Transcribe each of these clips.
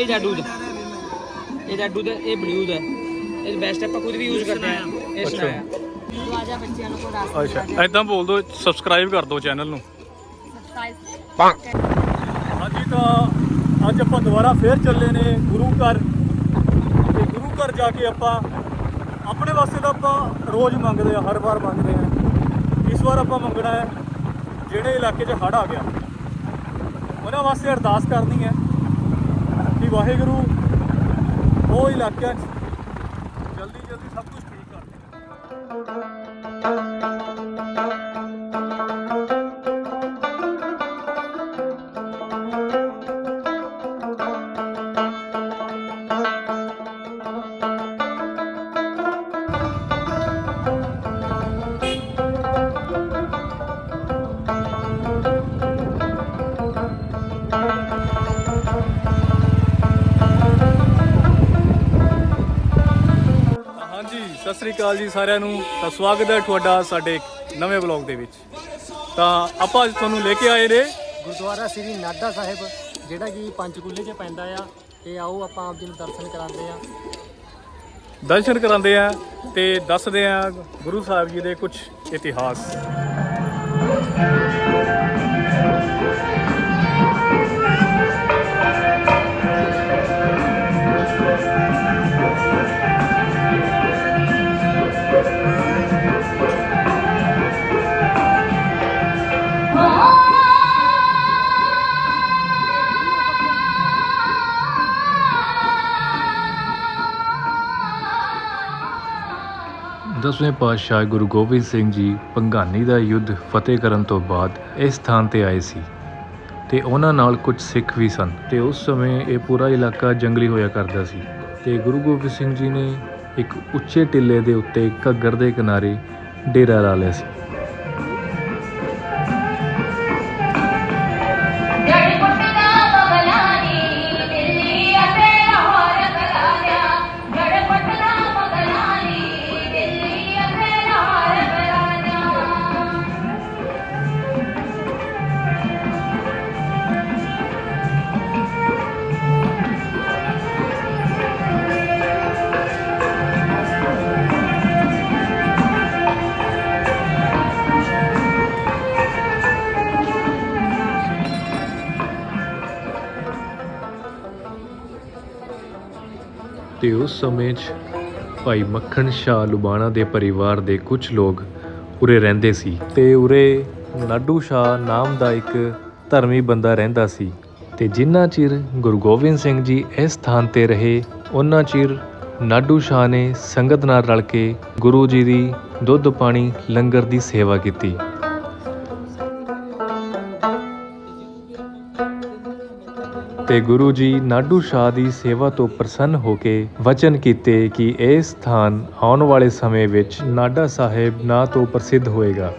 ਭਾਈ ਜਾਡੂ ਦਾ ਇਹ ਜਾਡੂ ਦਾ ਇਹ ਬਲੂ ਦਾ ਇਹ ਬੈਸਟ ਆਪਾਂ ਖੁਦ ਵੀ ਯੂਜ਼ ਕਰਦੇ ਆ ਇਹ ਅੱਛਾ। ਸੁਣਾਇਆ ਦਰਵਾਜ਼ਾ ਬੱਚਿਆਂ ਨੂੰ ਕੋਈ ਰਾਸਤਾ ਅੱਛਾ ਐਦਾਂ ਬੋਲ ਦਿਓ ਸਬਸਕ੍ਰਾਈਬ ਕਰ ਦਿਓ ਚੈਨਲ ਨੂੰ। ਹਾਂਜੀ ਤਾਂ ਅੱਜ ਆਪਾਂ ਦੁਬਾਰਾ ਫੇਰ ਚੱਲੇ ਨੇ ਗੁਰੂ ਘਰ। ਤੇ ਗੁਰੂ ਘਰ ਜਾ ਕੇ ਆਪਾਂ ਆਪਣੇ ਵਾਸਤੇ ਤਾਂ ਆਪਾਂ ਰੋਜ਼ ਮੰਗਦੇ ਆ ਹਰ ਵਾਰ ਮੰਗਦੇ ਆ ਇਸ ਵਾਰ ਆਪਾਂ ਮੰਗਣਾ ਹੈ ਜਿਹੜੇ ਇਲਾਕੇ 'ਚ ਹੜ੍ਹ ਆ ਗਿਆ। ਉਹਨਾਂ ਵਾਸਤੇ ਅਰਦਾਸ ਕਰਨੀ ਹੈ। ਵਾਹਿਗੁਰੂ। ਉਹ ਇਲਾਕਿਆਂ 'ਚ ਜਲਦੀ ਜਲਦੀ ਸਭ ਕੁਝ ਠੀਕ ਕਰ ਦੇ ਸ੍ਰੀ ਅਕਾਲ ਜੀ ਸਾਰਿਆਂ ਨੂੰ। ਤਾਂ ਸਵਾਗਤ ਹੈ ਤੁਹਾਡਾ ਸਾਡੇ ਨਵੇਂ ਵਲੌਗ ਦੇ ਵਿੱਚ। ਤਾਂ ਆਪਾਂ ਅੱਜ ਤੁਹਾਨੂੰ ਲੈ ਕੇ ਆਏ ਨੇ ਗੁਰਦੁਆਰਾ ਸ੍ਰੀ ਨਾਡਾ ਸਾਹਿਬ ਜਿਹੜਾ ਕਿ ਪੰਚਕੂਲੇ 'ਚ ਪੈਂਦਾ ਆ। ਤੇ ਆਓ ਆਪਾਂ ਆਪ ਜੀ ਨੂੰ ਦਰਸ਼ਨ ਕਰਾਉਂਦੇ ਆ। ਦਰਸ਼ਨ ਕਰਾਉਂਦੇ ਆ ਤੇ ਦੱਸਦੇ ਆ ਗੁਰੂ ਸਾਹਿਬ ਜੀ ਦੇ ਕੁਝ ਇਤਿਹਾਸ। ਦਸਵੇਂ ਪਾਤਸ਼ਾਹ ਗੁਰੂ ਗੋਬਿੰਦ ਸਿੰਘ ਜੀ ਭੰਗਾਨੀ ਦਾ ਯੁੱਧ ਫਤਿਹ ਕਰਨ ਤੋਂ ਬਾਅਦ ਇਸ ਸਥਾਨ ਤੇ ਆਏ ਸੀ ਤੇ ਉਹਨਾਂ ਨਾਲ ਕੁਝ ਸਿੱਖ ਵੀ ਸਨ ਤੇ ਉਸ ਸਮੇਂ ਇਹ ਪੂਰਾ ਇਲਾਕਾ ਜੰਗਲੀ ਹੋਇਆ ਕਰਦਾ ਸੀ ਤੇ ਗੁਰੂ ਗੋਬਿੰਦ ਸਿੰਘ ਜੀ ਨੇ ਇੱਕ ਉੱਚੇ ਟਿੱਲੇ ਦੇ ਉੱਤੇ ਘੱਗਰ ਦੇ ਕਿਨਾਰੇ ਡੇਰਾ ਲਾ ਲਿਆ ਸੀ। ਤੇ ਉਸ ਸਮੇਂ 'ਚ ਭਾਈ ਮੱਖਣ ਸ਼ਾਹ ਲੁਬਾਣਾ ਦੇ ਪਰਿਵਾਰ ਦੇ ਕੁਝ ਲੋਕ ਉਰੇ ਰਹਿੰਦੇ ਸੀ ਤੇ ਉਰੇ ਨਾਡੂ ਸ਼ਾਹ ਨਾਮ ਦਾ ਇੱਕ ਧਰਮੀ ਬੰਦਾ ਰਹਿੰਦਾ ਸੀ ਤੇ ਜਿੰਨਾ ਚਿਰ ਗੁਰੂ ਗੋਬਿੰਦ ਸਿੰਘ ਜੀ ਇਸ ਸਥਾਨ ਤੇ ਰਹੇ, ਉਹਨਾਂ ਚਿਰ ਨਾਡੂ ਸ਼ਾਹ ਨੇ ਸੰਗਤ ਨਾਲ ਰਲ ਕੇ ਗੁਰੂ ਜੀ ਦੀ ਦੁੱਧ ਪਾਣੀ, ਲੰਗਰ ਦੀ ਸੇਵਾ ਕੀਤੀ। ਤੇ ਗੁਰੂ ਜੀ ਨਾਡੂ ਸ਼ਾਹ ਦੀ ਸੇਵਾ ਤੋਂ ਪ੍ਰਸੰਨ ਹੋ ਕੇ ਵਚਨ ਕੀਤੇ ਕਿ ਇਹ ਸਥਾਨ ਆਉਣ ਵਾਲੇ ਸਮੇਂ ਵਿੱਚ ਨਾਡਾ ਸਾਹਿਬ ਨਾਂ ਤੋਂ ਪ੍ਰਸਿੱਧ ਹੋਏਗਾ।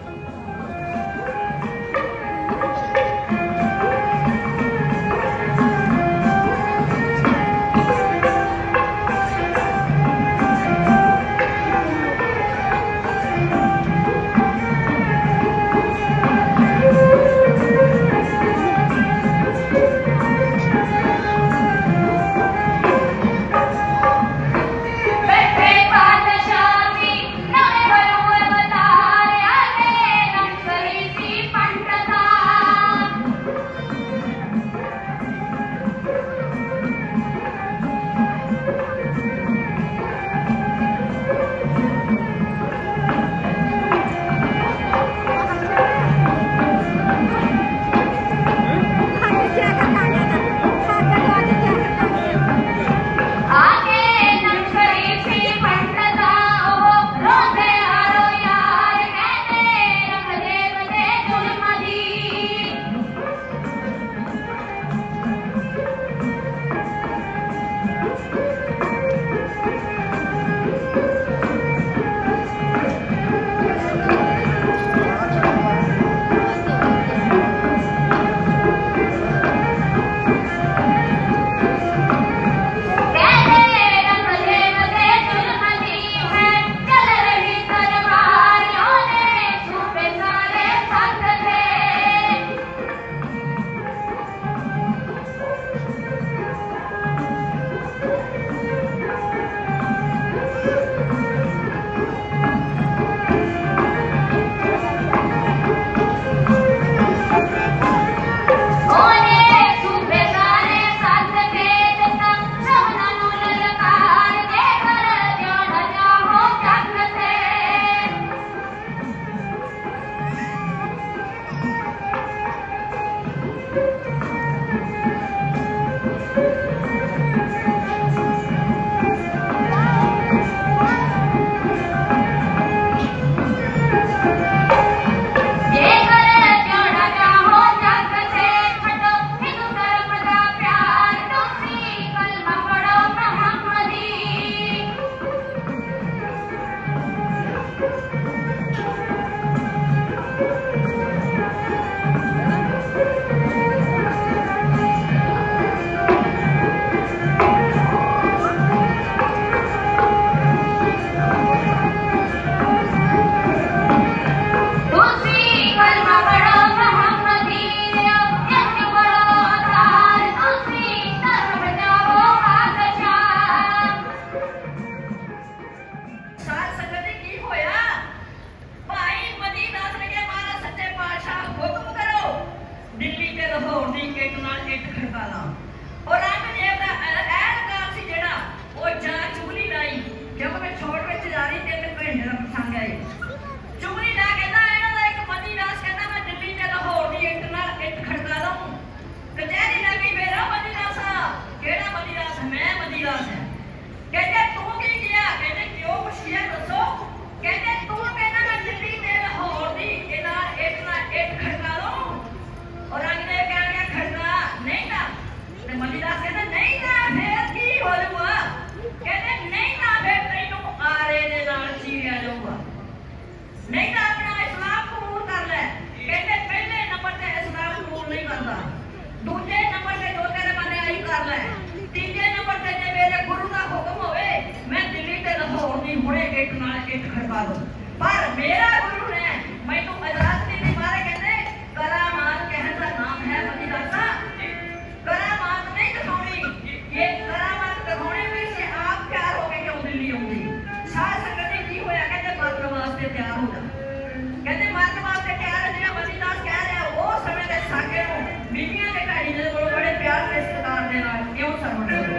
ਤੇ ਸਤਿਕਾਰ ਦੇ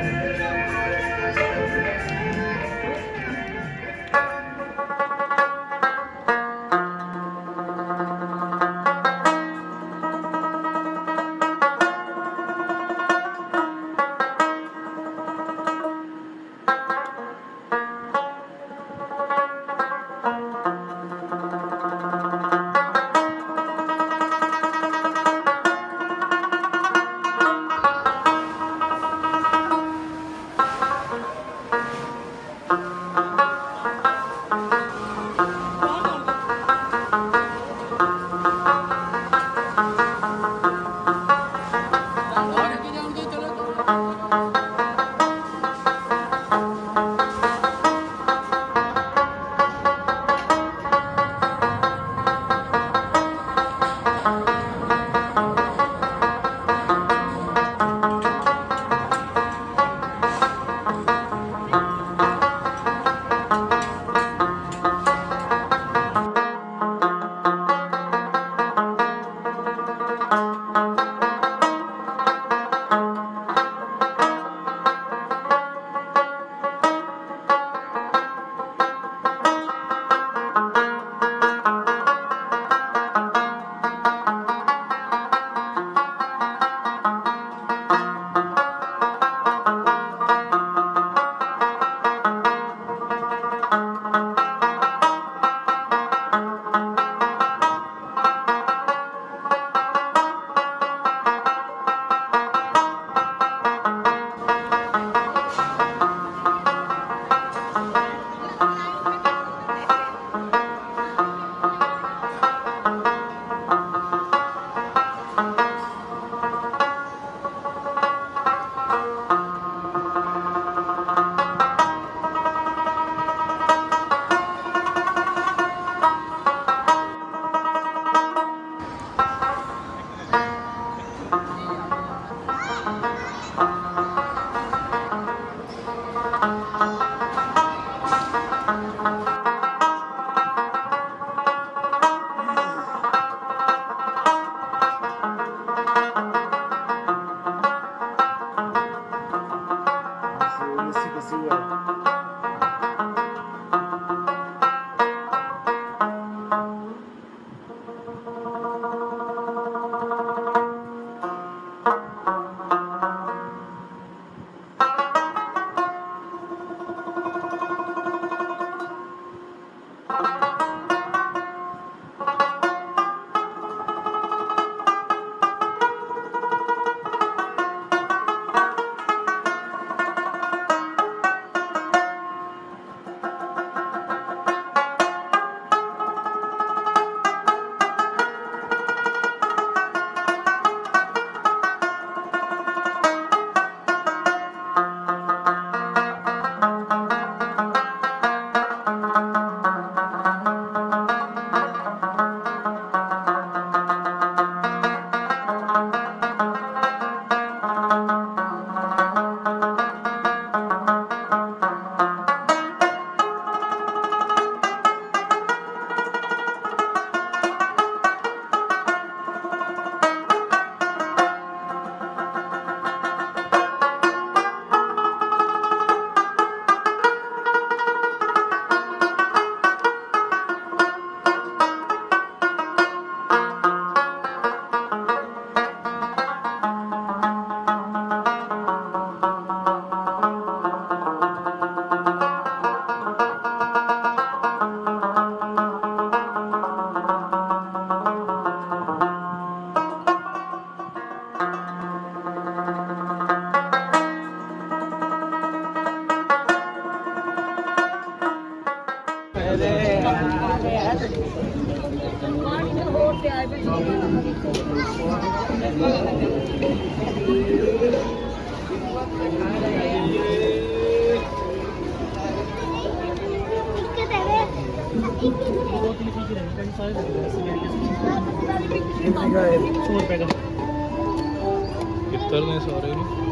ਕਿੱਤਰ ਨੇ ਸਾਰੇ ਨੂੰ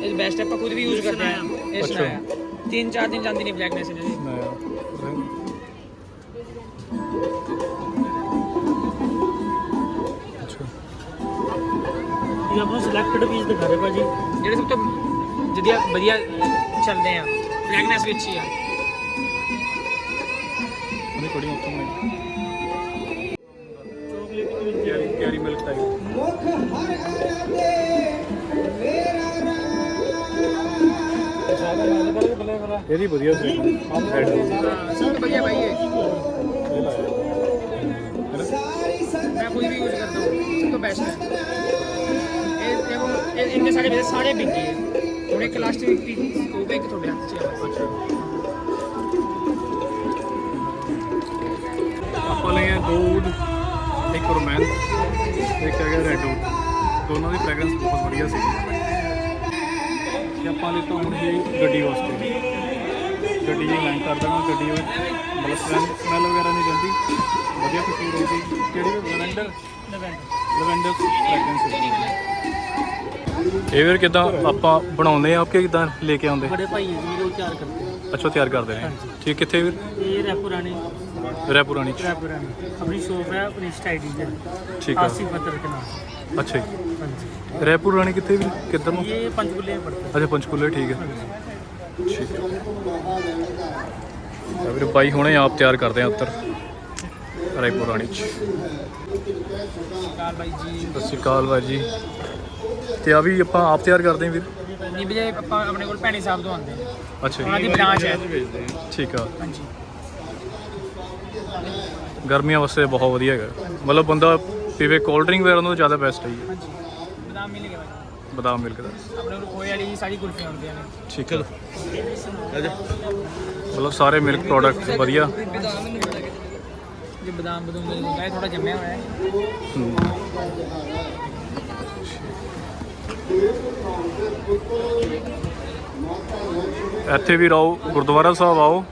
ਇਹ ਬੈਸਟ ਆਪਾਂ ਖੁਦ ਵੀ ਯੂਜ਼ ਕਰਦੇ ਆ ਇਹ ਅੱਛਾ। ਸੁਣਾਇਆ ਤਿੰਨ ਚਾਰ ਦਿਨ ਜਾਂਦੀ ਨਹੀਂ ਫਲੈਗਨੈਸ ਇਹਨਾਂ ਦੀ ਅੱਛਾ ये अपना सिलेक्टेड पीस दिखा रहे भाजी ਜਿਹੜੇ ਸਭ ਤੋਂ ਵਧੀਆ ਵਧੀਆ ਚੱਲਦੇ ਆ ਫਲੈਗਨੈਸ ਵਿੱਚ ਹੀ ਆ ਉਹਨੇ ਕੜੀ ਉੱਤੋਂ ਬਣਾਈ ਇਹਦੀ ਵਧੀਆ ਸੀ ਰੈਡ ਸਭ ਤੋਂ ਵਧੀਆ ਭਾਈ ਇਹ। ਮੈਂ ਕੋਈ ਵੀ ਯੂਜ਼ ਕਰਦਾ ਹੂੰ ਸਭ ਤੋਂ ਬੈਸਟ ਹੈ। ਇਹ ਦੇਖੋ ਇਹ ਇੰਨੇ ਸਾਰੇ ਮੇਰੇ ਸਾਰੇ ਬਿਕੀ ਹੈ। ਹੁਣ ਇੱਕ ਲਾਸਟ ਵੀਕ ਪੀ ਉਹ ਇੱਕ ਤੁਹਾਡੇ ਹੱਥ 'ਚ ਆਪਾਂ ਲਏ ਆ ਦੋ ਇੱਕ ਰੋਮਾਂਸ ਇੱਕ ਹੈਗਾ ਰੈਡ ਦੋਨਾਂ ਦੀ ਫ੍ਰੈਗਰੈਂਸ ਬਹੁਤ ਵਧੀਆ ਸੀ। ਤੇ ਆਪਾਂ ਲਿੱਤਾ ਹੁਣ ਇਹ ਗੱਡੀ ਵਾਸਤੇ। ਗੱਡੀ ਜੀ ਲਾਈਨ ਕਰ ਦੇਣਾ ਗੱਡੀ ਉਹ ਮਤਲਬ ਸਮੈਲ ਵਗੈਰਾ ਨਹੀਂ ਜਾਂਦੀ ਵਧੀਆ ਖੁਸ਼ਬੂ ਰਹੂਗੀ ਕਿਹੜੀ ਵੀ ਲਵੈਂਡਰ ਲਵੈਂਡਰ ਫ੍ਰੈਗਰੈਂਸ ਇਹ ਵੀਰ ਕਿਦਾਂ ਆਪਾਂ ਬਣਾਉਂਦੇ ਆ ਆਪਕੇ ਕਿਦਾਂ ਲੈ ਕੇ ਆਉਂਦੇ? ਬੜੇ ਭਾਈ ਜੀ ਵੀਰ ਤਿਆਰ ਕਰਦੇ ਅੱਛਾ ਤਿਆਰ ਕਰਦੇ ਨੇ। ਠੀਕ ਕਿੱਥੇ ਵੀਰ? ਇਹ ਰੈਪੁਰਾਣੀ ਰੈਪੁਰਾਣੀ ਰੈਪੁਰਾਣੀ ਆਪਣੀ ਸ਼ੋਪ ਹੈ ਆਪਣੀ ਸਟਾਈਡੀ ਤੇ ਠੀਕ ਹੈ ਆਸੀ ਪੱਤਰ ਕੇ ਨਾਮ ਅੱਛਾ ਜੀ। ਹਾਂਜੀ। ਰੈਪੁਰਾਣੀ ਕਿੱਥੇ ਵੀ ਕਿੱਧਰ ਨੂੰ? ਇਹ ਪੰਚਕੂਲੇ ਪੜਦਾ ਅੱਛਾ ਪੰਚਕੂਲੇ ਠੀਕ ਹੈ। ਠੀਕ ਹੈ। ਤਾਂ ਵੀਰ ਬਾਈ ਹੁਣੇ ਆਪ ਤਿਆਰ ਕਰਦੇ ਆ ਉੱਤਰ। ਰਾਏਪੁਰ ਰਾਣੀ ਚ। ਕਾਲ ਬਾਈ ਜੀ ਸਤਿ ਸ਼੍ਰੀ ਅਕਾਲ ਬਾਈ ਜੀ। ਤੇ ਆ ਵੀ ਆਪਾਂ ਆਪ ਤਿਆਰ ਕਰਦੇ ਆ ਵੀਰ? ਨਹੀਂ ਵੀਰੇ ਆਪਾਂ ਆਪਣੇ ਕੋਲ ਭੈਣੀ ਸਾਹਿਬ ਤੋਂ ਆਉਂਦੇ ਹਾਂ ਅੱਛਾ ਉਹਨਾਂ ਜੀ ਦੀ ਬ੍ਰਾਂਚ ਹੈ। ਠੀਕ ਆ। ਹਾਂਜੀ। ਗਰਮੀਆਂ ਵਾਸਤੇ ਬਹੁਤ ਵਧੀਆ ਹੈਗਾ। ਮਤਲਬ ਬੰਦਾ ਪੀਵੇ ਕੋਲਡ ਡਰਿੰਕ ਵਗੈਰਾ ਨਾਲੋਂ ਜ਼ਿਆਦਾ ਬੈਸਟ ਹੈ ਜੀ ਹਾਂਜੀ ਬਦਾਮ ਮਿਲ ਗਿਆ ਭਾਈ ਬਦਾਮ ਮਿਲਕ ਦਾ। ਆਪਣੇ ਕੋਲ ਖੋਏ ਵਾਲੀ ਸਾਰੀ ਕੁਲਫੀਆਂ ਹੁੰਦੀਆਂ ਨੇ। ਠੀਕ ਹੈ। ਮਤਲਬ ਸਾਰੇ ਮਿਲਕ ਪ੍ਰੋਡਕਟ ਵਧੀਆ। ਜੇ ਬਦਾਮ ਬਦੂਮ ਮਿਲ ਹੁੰਦਾ ਇਹ ਥੋੜਾ ਜੰਮਿਆ ਹੋਇਆ ਹੈ। ਹਮ। ਇੱਥੇ ਵੀ ਰਹੋ ਗੁਰਦੁਆਰਾ ਸਾਹਿਬ ਆਓ।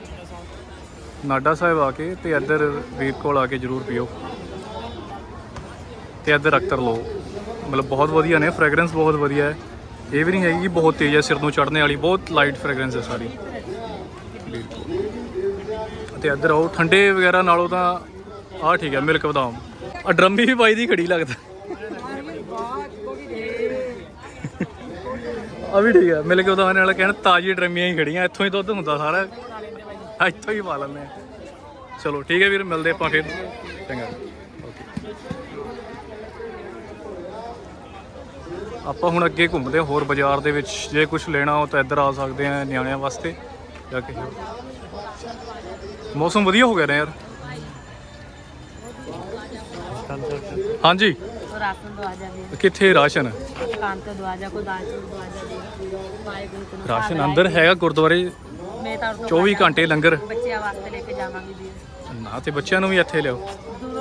ਨਾਡਾ ਸਾਹਿਬ ਆ ਕੇ ਤੇ ਇੱਧਰ ਵੀਰ ਕੋਲ ਆ ਕੇ ਜਰੂਰ ਪੀਓ। ਤੇ ਇੱਧਰ ਅਖਤਰ ਲਓ। ਮਤਲਬ ਬਹੁਤ ਵਧੀਆ ਨੇ ਫ੍ਰੈਗਰੈਂਸ ਬਹੁਤ ਵਧੀਆ ਹੈ। ਇਹ ਵੀ ਨਹੀਂ ਹੈਗੀ ਕਿ ਬਹੁਤ ਤੇਜ਼ ਹੈ, ਸਿਰ ਨੂੰ ਚੜ੍ਹਨੇ ਵਾਲੀ, ਬਹੁਤ ਲਾਈਟ ਫ੍ਰੈਗਰੈਂਸ ਹੈ ਸਾਰੀ। ਬਿਲਕੁਲ ਤੇ ਇੱਧਰ ਆਓ, ਠੰਡੇ ਵਗੈਰਾ ਨਾਲੋਂ ਤਾਂ ਆਹ ਠੀਕ ਹੈ ਮਿਲਕ ਬਦਾਮ। ਆ ਡਰਮੀ ਵੀ ਬਾਈ ਦੀ ਖੜੀ ਲੱਗਦਾ। ਆ ਵੀ ਠੀਕ ਹੈ ਮਿਲਕ ਬਦਾਮ ਨਾਲ ਕਹਿਣ ਤਾਜ਼ੀ ਡਰਮੀਆਂ ਹੀ ਖੜੀਆਂ, ਇੱਥੋਂ ਹੀ ਦੁੱਧ ਹੁੰਦਾ ਸਾਰਾ। ਇੱਥੋਂ ਹੀ ਪਾ ਲੈਂਦੇ ਆ ਚਲੋ, ਠੀਕ ਹੈ ਵੀਰ, ਮਿਲਦੇ ਆਪਾਂ ਫਿਰ। ਚੰਗਾ। ਆਪਾਂ ਹੁਣ ਅੱਗੇ ਘੁੰਮਦੇ ਹੋਰ ਬਾਜ਼ਾਰ ਦੇ ਵਿੱਚ ਜੇ ਕੁਝ ਲੈਣਾ ਹੋ ਤਾਂ ਇੱਧਰ ਆ ਸਕਦੇ ਆ ਨਿਆਣਿਆਂ ਵਾਸਤੇ ਜਾ ਕੇ। ਮੌਸਮ ਵਧੀਆ ਹੋ ਗਿਆ ਨਾ ਯਾਰ? ਹਾਂਜੀ। ਕਿੱਥੇ ਰਾਸ਼ਨ? ਰਾਸ਼ਨ ਅੰਦਰ ਹੈਗਾ ਗੁਰਦੁਆਰੇ? ਮੈਂ 24 ਘੰਟੇ ਲੰਗਰ। ਬੱਚਿਆਂ ਵਾਸਤੇ ਲੈ ਕੇ ਜਾਵਾਂਗੀ ਨਾ ਤੇ ਬੱਚਿਆਂ ਨੂੰ ਵੀ ਇੱਥੇ ਲਿਓ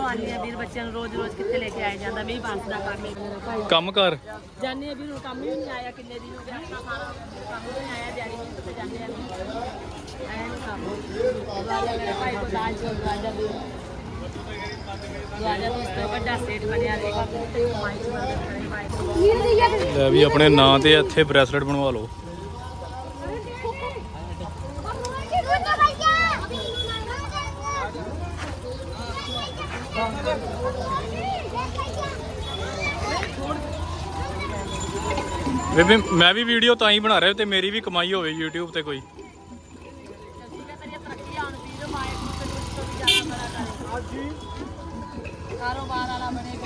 ਆਨੀ ਆ ਵੀਰ ਬੱਚਿਆਂ ਨੂੰ ਰੋਜ਼ ਰੋਜ਼ ਕਿੱਥੇ ਲੈ ਕੇ ਆਇਆ ਜਾਂਦਾ ਮੈਂ ਵੀ ਬਾਂਸ ਦਾ ਕੰਮ ਹੈ ਮੇਰਾ ਭਾਈ ਕੰਮ ਕਰ ਜਾਣੇ ਵੀਰ ਹੁਣ ਕੰਮ ਹੀ ਨਹੀਂ ਆਇਆ ਕਿੰਨੇ ਦਿਨ ਹੋ ਗਏ ਆਪਣਾ ਸਾਰਾ ਕੰਮ ਨਹੀਂ ਆਇਆ ਦਿਹਾੜੀ ਵਿੱਚ ਤੇ ਜਾਂਦੇ ਆ ਨਹੀਂ ਕੰਮ। ਦੁਆਜਾ ਮੇਰੇ ਭਾਈ ਕੋ ਦਾਲ ਚੋਲ ਦੁਆਜਾ ਵੀਰ ਦੁਆਜਾ ਤੋਂ ਇਸ ਤੋਂ ਵੱਡਾ ਸੇਟ ਬਣਿਆ ਦੇਖਾ ਤੇ ਮਾਈ ਚ ਬਰਦਰ ਕਰੇ ਭਾਈ ਲੈ ਵੀ ਆਪਣੇ ਨਾਂ ਤੇ ਇੱਥੇ ਬ੍ਰੈਸਲੇਟ ਬਣਵਾ ਲਓ। ਬੇਬੇ ਮੈਂ ਵੀ ਵੀਡੀਓ ਤਾਂ ਹੀ ਬਣਾ ਰਿਹਾ ਤੇ ਮੇਰੀ ਵੀ ਕਮਾਈ ਹੋਵੇ YouTube ਤੇ ਕੋਈ। ਦੀ ਕਾਰੋਬਾਰ ਵਾਲਾ ਬਣੇ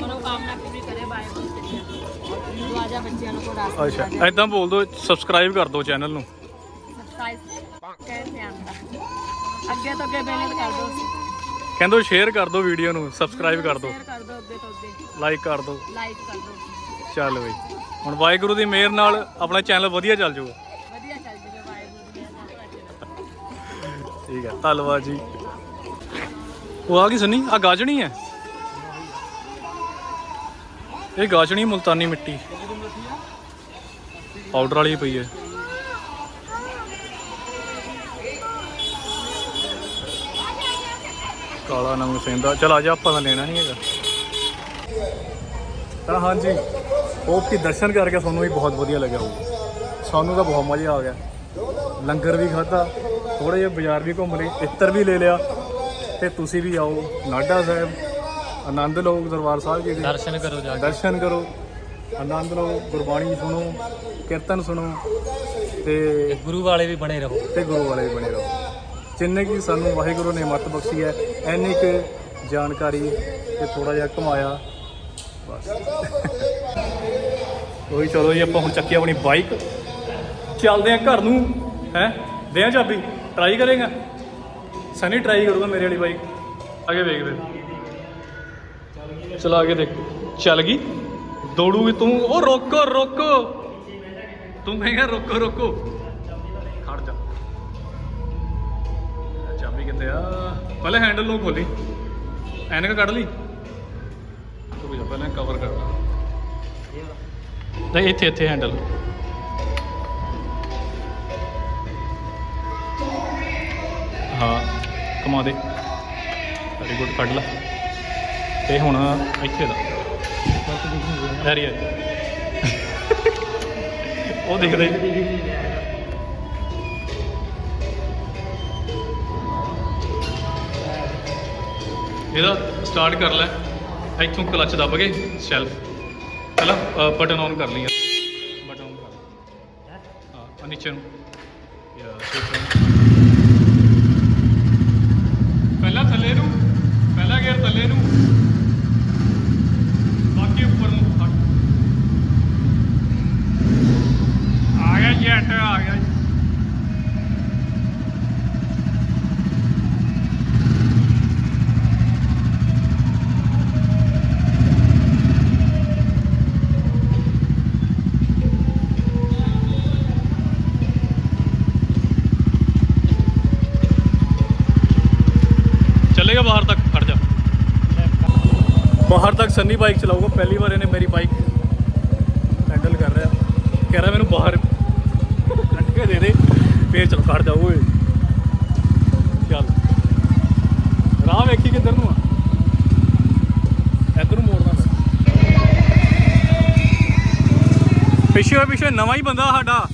ਮਨੋ ਕਾਮਨਾ ਪੂਰੀ ਕਰੇ ਬਾਏ ਤੂੰ ਆ ਜਾ ਬੱਚਿਆਂ ਨੂੰ ਰਾਸ ਅੱਛਾ। ਐਦਾਂ ਬੋਲ ਦੋ ਸਬਸਕ੍ਰਾਈਬ ਕਰ ਦਿਓ ਚੈਨਲ ਨੂੰ। ਸਬਸਕ੍ਰਾਈਬ ਕਹਿੰਦੇ ਆਂਦਾ ਅੱਗੇ ਤੋਂ ਅੱਗੇ ਮਿਹਨਤ ਕਰ ਦੋ। ਕਹਿੰਦੋ ਸ਼ੇਅਰ ਕਰ ਦਿਓ ਵੀਡੀਓ ਨੂੰ ਸਬਸਕ੍ਰਾਈਬ ਕਰ ਦਿਓ ਸ਼ੇਅਰ ਕਰ ਦੋ ਅੱਗੇ ਤੋਂ ਅੱਗੇ। ਲਾਈਕ ਕਰ ਦਿਓ ਲਾਈਕ ਕਰ ਦੋ। ਚੱਲ ਬਈ। ਹੁਣ ਵਾਹਿਗੁਰੂ ਦੀ ਮਿਹਰ ਨਾਲ ਆਪਣਾ ਚੈਨਲ ਵਧੀਆ ਚੱਲ ਜਾਊਗਾ ਵਧੀਆ ਚੱਲ ਗੁਰੂ ਠੀਕ ਹੈ ਧੰਨਵਾਦ ਜੀ। ਉਹ ਆ ਗਈ ਸੰਨੀ ਆ ਗਾਜਣੀ ਹੈ। ਇਹ ਗਾਜਣੀ ਮੁਲਤਾਨੀ ਮਿੱਟੀ। ਪਾਊਡਰ ਵਾਲੀ ਪਈ ਹੈ। ਕਾਲਾ ਨਮਕ ਸੇਂਦਾ। ਚਲ ਆ ਜਾ ਆਪਾਂ ਤਾਂ ਲੈਣਾ ਨਹੀਂ ਹੈਗਾ। ਤਾਂ ਹਾਂਜੀ। ਹੋਪ ਕਿ ਦਰਸ਼ਨ ਕਰਕੇ ਤੁਹਾਨੂੰ ਵੀ ਬਹੁਤ ਵਧੀਆ ਲੱਗਿਆ ਹੋਊ। ਸਾਨੂੰ ਤਾਂ ਬਹੁਤ ਮਜ਼ਾ ਆ ਗਿਆ। ਲੰਗਰ ਵੀ ਖਾਧਾ ਥੋੜੇ ਜਿਹਾ ਬਾਜ਼ਾਰ ਵੀ ਘੁੰਮ ਲਏ ਇੱਤਰ ਵੀ ਲੈ ਲਿਆ ਤੇ ਤੁਸੀਂ ਵੀ ਆਓ ਨਾਡਾ ਸਾਹਿਬ ਆਨੰਦ ਲਓ ਦਰਬਾਰ ਸਾਹਿਬ ਜੀ ਦੇ। ਦਰਸ਼ਨ ਕਰੋ ਜਾ ਕੇ। ਦਰਸ਼ਨ ਕਰੋ ਆਨੰਦ ਲਓ ਗੁਰਬਾਣੀ ਸੁਣੋ ਕੀਰਤਨ ਸੁਣੋ ਤੇ ਗੁਰੂ ਵਾਲੇ ਵੀ ਬਣੇ ਰਹੋ। ਤੇ ਗੁਰੂ ਵਾਲੇ ਵੀ ਬਣੇ ਰਹੋ। ਜਿੰਨੇ ਕੀ ਸਾਨੂੰ ਵਾਹਿਗੁਰੂ ਨੇ ਮੱਤ ਬਖਸ਼ੀ ਹੈ ਐਨੀ ਕੁ ਜਾਣਕਾਰੀ ਤੇ ਥੋੜਾ ਜਿਹਾ ਕਮਾਇਆ ਬਸ। ਉਹੀ ਚਲੋ ਜੀ, ਆਪਾਂ ਹੁਣ ਚੱਕੀ ਆਪਣੀ ਬਾਈਕ ਚੱਲਦੇ ਆ ਘਰ ਨੂੰ, ਹੈ? ਦੇ ਚਾਬੀ? ਟਰਾਈ ਕਰੇਗਾ? ਸਨੀ ਟਰਾਈ ਕਰੂਗਾ ਮੇਰੇ ਵਾਲੀ ਬਾਈਕ ਅੱਗੇ ਵੇਖ ਚਲਾ ਕੇ ਦੇਖ। ਚੱਲ ਗਈ। ਦੌੜੂਗੀ ਤੂੰ। ਉਹ ਰੋਕੋ ਰੋਕੋ। ਤੂੰ ਕਹੇਗਾ, ਰੋਕੋ ਰੋਕੋ। ਖੜ ਜਾ। ਚਾਬੀ ਕਿੱਥੇ ਆ? ਪਹਿਲੇ ਹੈਂਡਲ ਨੂੰ ਖੋਲੀ। ਐਨਕ ਕੱਢ ਲਈ। ਰੁਕ ਜਾ, ਪਹਿਲਾਂ ਕਵਰ ਕਰ ਲਾ। ਨਹੀਂ, ਇੱਥੇ ਇੱਥੇ ਹੈਂਡਲ ਹਾਂ, ਕਮਾ ਦੇ। ਵੈਰੀ ਗੁੱਡ ਕੱਢ ਲੈ। ਤੇ ਹੁਣ ਇੱਥੇ ਦਾ। ਯਾਰੀ ਉਹ ਦੇਖਦੇ। ਇਹਦਾ ਸਟਾਰਟ ਕਰ ਲੈ। ਇੱਥੋਂ ਕਲਚ ਦੱਬ ਕੇ ਸੈਲਫ ਪਹਿਲਾਂ ਬਟਨ ਔਨ ਕਰ ਲਈ ਬਟਨ ਆਨ ਕਰ ਹਾਂ ਆਹ ਨੀਚੇ ਨੂੰ। ਯਾ ਪਹਿਲਾਂ ਥੱਲੇ ਨੂੰ, ਪਹਿਲਾ ਗੇਅਰ ਥੱਲੇ ਨੂੰ। ਬਾਕੀ ਉੱਪਰ ਨੂੰ। ਆ ਗਿਆ ਜੈਟ, ਆ ਗਿਆ ਸੰਨੀ ਬਾਈਕ ਚਲਾਊਗਾ, ਪਹਿਲੀ ਵਾਰ ਇਹਨੇ ਮੇਰੀ ਬਾਈਕ ਹੈਂਡਲ ਕਰ ਰਿਹਾ। ਕਹਿ ਰਿਹਾ ਮੈਨੂੰ ਬਾਹਰ ਕੱਢ ਕੇ ਦੇ ਦੇ, ਫੇਰ ਚਲ ਖੜ ਜਾ ਓਏ। ਚੱਲ। ਰਾਹ ਵੇਖੀ ਕਿੱਧਰ ਨੂੰ ਆ? ਇੱਧਰ ਨੂੰ ਮੋੜਨਾ ਮੈਂ। ਪਿੱਛੇ ਹੋਏ, ਪਿੱਛੇ ਨਵਾਂ ਹੀ ਬੰਦਾ ਸਾਡਾ।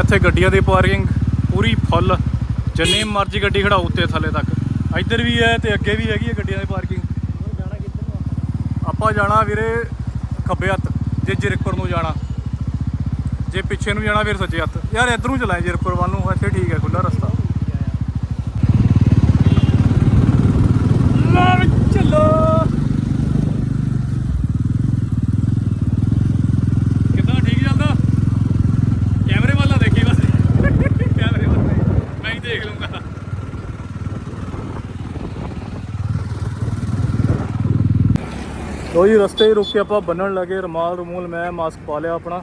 ਇੱਥੇ ਗੱਡੀਆਂ ਦੀ ਪਾਰਕਿੰਗ ਪੂਰੀ ਫੁੱਲ ਜਿੰਨੀ ਮਰਜ਼ੀ ਗੱਡੀ ਖੜਾਓ ਉੱਤੇ ਥੱਲੇ ਤੱਕ। ਇੱਧਰ ਵੀ ਹੈ ਤੇ ਅੱਗੇ ਵੀ ਹੈਗੀ ਹੈ ਗੱਡੀਆਂ ਦੀ ਪਾਰਕਿੰਗ। ਆਪਾਂ ਜਾਣਾ ਵੀਰੇ ਖੱਬੇ ਹੱਥ, ਜੇ ਜਿਰਕਪੁਰ ਨੂੰ ਜਾਣਾ। ਜੇ ਪਿੱਛੇ ਨੂੰ ਜਾਣਾ ਫਿਰ ਸੱਜੇ ਹੱਥ। ਯਾਰ ਇੱਧਰ ਨੂੰ ਚਲਾਏ ਜਿਰਕਪੁਰ ਵੱਲ ਨੂੰ, ਇੱਥੇ ਠੀਕ ਹੈ ਖੁੱਲਾ ਰਸਤਾ ਲੈ ਵੀ ਚੱਲੋ ਕਿੱਦਾਂ ਠੀਕ ਚੱਲਦਾ ਕੈਮਰੇ ਵਾਲਾ ਦੇਖੀ ਬਸ ਕੈਮਰੇ ਵਾਲਾ ਮੈਂ ਹੀ ਦੇਖ ਲੂੰਗਾ ਲੋ ਜੀ ਰਸਤੇ ਹੀ ਰੁਕ ਕੇ ਆਪਾਂ ਬੰਨਣ ਲੱਗੇ ਰਮਾਲ ਰਮੂਲ ਮੈਂ ਮਾਸਕ ਪਾ ਲਿਆ ਆਪਣਾ।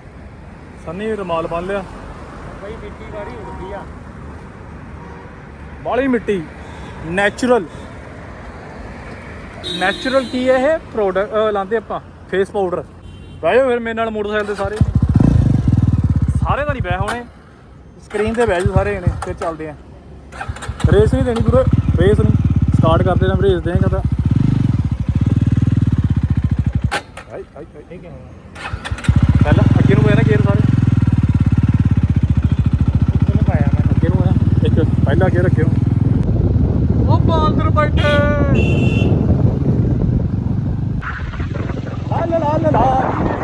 ਸੰਨੀ ਰਮਾਲ ਬੰਨ ਲਿਆ। ਬਈ ਮਿੱਟੀ ਵਾਲੀ ਉੱਡਦੀ ਆ। ਬਾਲੀ ਮਿੱਟੀ ਨੈਚੁਰਲ ਨੈਚੁਰਲ ਕੀ ਹੈ ਇਹ ਪ੍ਰੋਡਕਟ ਲਾਉਂਦੇ ਆਪਾਂ ਫੇਸ ਪਾਊਡਰ ਬਹਿ ਜਾਓ ਫਿਰ ਮੇਰੇ ਨਾਲ ਮੋਟਰਸਾਈਕਲ ਤੇ ਸਾਰੇ। ਸਾਰੇ ਤਾਂ ਨਹੀਂ ਬਹਿ ਹੋਣੇ। ਸਕਰੀਨ ਤੇ ਬਹਿ ਜਾਓ ਸਾਰੇ ਜਣੇ ਫਿਰ ਚੱਲਦੇ ਆਂ। ਰੇਸ ਨਹੀਂ ਦੇਣੀ ਗੁਰੂ ਰੇਸ ਨਹੀਂ। ਸਟਾਰਟ ਕਰਦੇ ਨਾ ਰੇਸ ਦੇਂਗਾ ਤਾਂ। ਹਾਈ ਹਾਈ ਹਾਈ ਠੀਕ ਹੈ ਪਹਿਲਾਂ ਅੱਗੇ ਨੂੰ ਹੋਇਆ ਨਾ ਗੇਰ ਸਾਰੇ ਕਿਹਨੂੰ ਪਾਇਆ ਮੈਂ ਅੱਗੇ ਨੂੰ ਹੋਇਆ ਇੱਕ ਪਹਿਲਾ ਗੇਰ ਅੱਗੇ ਨੂੰ ਉਹ ਬਾਂਦਰ ਬੈਠੇ ਲਾ ਲਾ ਲਾ ਲਾ।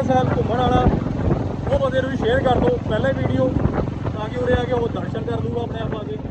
ਘੁੰਮਣ ਵਾਲਾ, ਉਹ ਬੰਦੇ ਨੂੰ ਵੀ ਸ਼ੇਅਰ ਕਰ ਦਿਓ, ਪਹਿਲੇ ਵੀਡੀਓ ਤਾਂ ਕਿ ਉਰੇ ਆ ਕੇ ਉਹ ਦਰਸ਼ਨ ਕਰ ਲੂਗਾ ਆਪਣੇ ਆਪ ਆ ਕੇ।